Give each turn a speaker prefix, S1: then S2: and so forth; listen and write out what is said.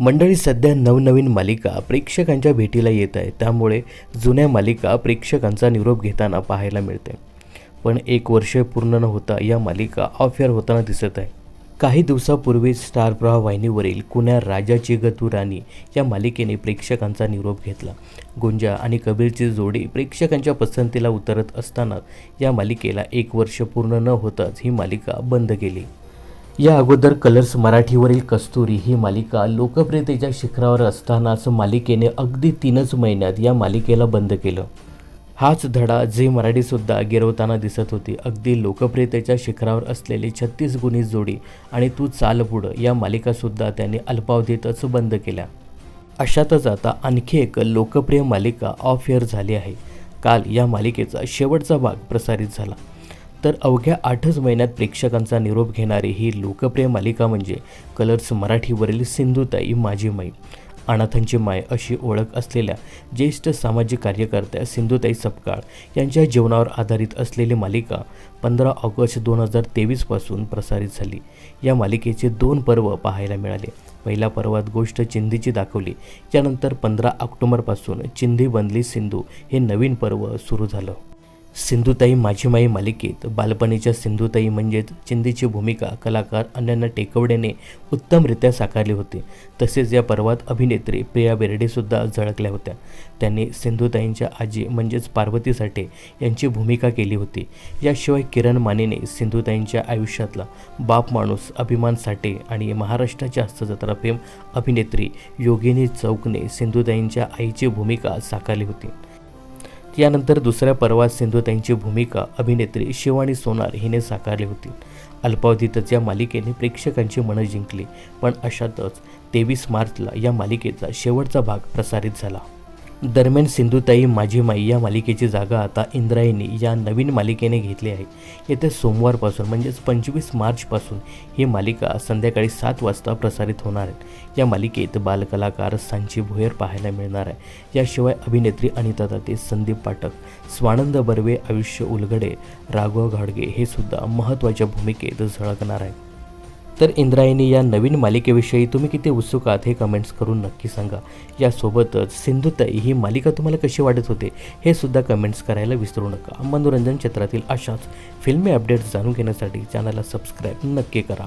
S1: मंडळी सध्या नवनवीन मालिका प्रेक्षकांच्या भेटीला येत आहे. त्यामुळे जुन्या मालिका प्रेक्षकांचा निरोप घेताना पाहायला मिळते. पण एक वर्ष पूर्ण न होता या मालिका ऑफ एअर होताना दिसत आहे. काही दिवसापूर्वी स्टार प्रवाह वाहिनीवरील कुण्या राजाची गतू राणी या मालिकेने प्रेक्षकांचा निरोप घेतला. गुंजा आणि कबीरची जोडी प्रेक्षकांच्या पसंतीला उतरत असताना या मालिकेला एक वर्ष पूर्ण न होताच ही मालिका बंद केली. या अगोदर कलर्स मराठीवरील कस्तुरी ही मालिका लोकप्रियतेच्या शिखरावर असतानाच मालिकेने अगदी तीनच महिन्यात या मालिकेला बंद केलं. हाच धडा झी मराठीसुद्धा गिरवताना दिसत होती. अगदी लोकप्रियतेच्या शिखरावर असलेली छत्तीस गुणी जोडी आणि तू चाल पुढं या मालिकासुद्धा त्यांनी अल्पावधीतच बंद केल्या. अशातच आता आणखी एक लोकप्रिय मालिका ऑफ एअर झाली आहे. काल या मालिकेचा शेवटचा भाग प्रसारित झाला. तर अवघ्या आठच महिन्यात प्रेक्षकांचा निरोप घेणारी ही लोकप्रिय मालिका म्हणजे कलर्स मराठीवरील सिंधुताई माझी माई. अनाथांची माय अशी ओळख असलेल्या ज्येष्ठ सामाजिक कार्यकर्त्या सिंधुताई सपकाळ यांच्या जीवनावर आधारित असलेली मालिका पंधरा ऑगस्ट दोन हजार तेवीसपासून प्रसारित झाली. या मालिकेचे दोन पर्व पाहायला मिळाले. पहिल्या पर्वात गोष्ट चिंधीची दाखवली. यानंतर पंधरा ऑक्टोबरपासून चिंधी बनली सिंधू हे नवीन पर्व सुरू झालं. सिंधुताई माझी माई मालिकेत बालपणीच्या सिंधुताई म्हणजेच चिंदीची भूमिका कलाकार अनन्या टेकवडेने उत्तमरित्या साकारली होती. तसेच या पर्वात अभिनेत्री प्रिया बेर्डेसुद्धा झळकल्या होत्या. त्यांनी सिंधुताईंच्या आजी म्हणजेच पार्वती साठे यांची भूमिका केली होती. याशिवाय किरण मानेने सिंधुताईंच्या आयुष्यातला बाप माणूस अभिमान साठे आणि महाराष्ट्राच्या हस्तजत्रा फेम अभिनेत्री योगिनी चौकने सिंधुताईंच्या आईची भूमिका साकारली होती. यानंतर दुसऱ्या पर्वात त्यांची भूमिका अभिनेत्री शिवानी सोनार हिने साकारली होती. अल्पावधीतच या मालिकेने प्रेक्षकांची मनं जिंकली पण अशातच तेवीस मार्चला या मालिकेचा शेवटचा भाग प्रसारित झाला. दरम्यान सिंधुताई माझी माई या मालिकेची जागा आता इंद्रायणी या नवीन मालिकेने घेतली आहे. येत्या सोमवारपासून म्हणजेच पंचवीस मार्चपासून ही मालिका संध्याकाळी सात वाजता प्रसारित होणार आहे. या मालिकेत बालकलाकार सांची भोयर पाहायला मिळणार आहे. याशिवाय अभिनेत्री अनिता दाते संदीप पाठक स्वानंद बर्वे आयुष्य उलगडे राघव घाडगे हे सुद्धा महत्त्वाच्या भूमिकेत झळकणार आहे तर इंद्रायणी या नवीन मालिकेविषयी तुम्ही किती उत्सुक आहात हे कमेंट्स करून नक्की सांगा. यासोबतच सिंधुताई ही मालिका तुम्हाला कशी वाटत होते हे सुद्धा कमेंट्स करायला विसरू नका. मनोरंजन क्षेत्रातील अशाच फिल्मी अपडेट्स जाणून घेण्यासाठी चॅनलला सबस्क्राईब नक्की करा.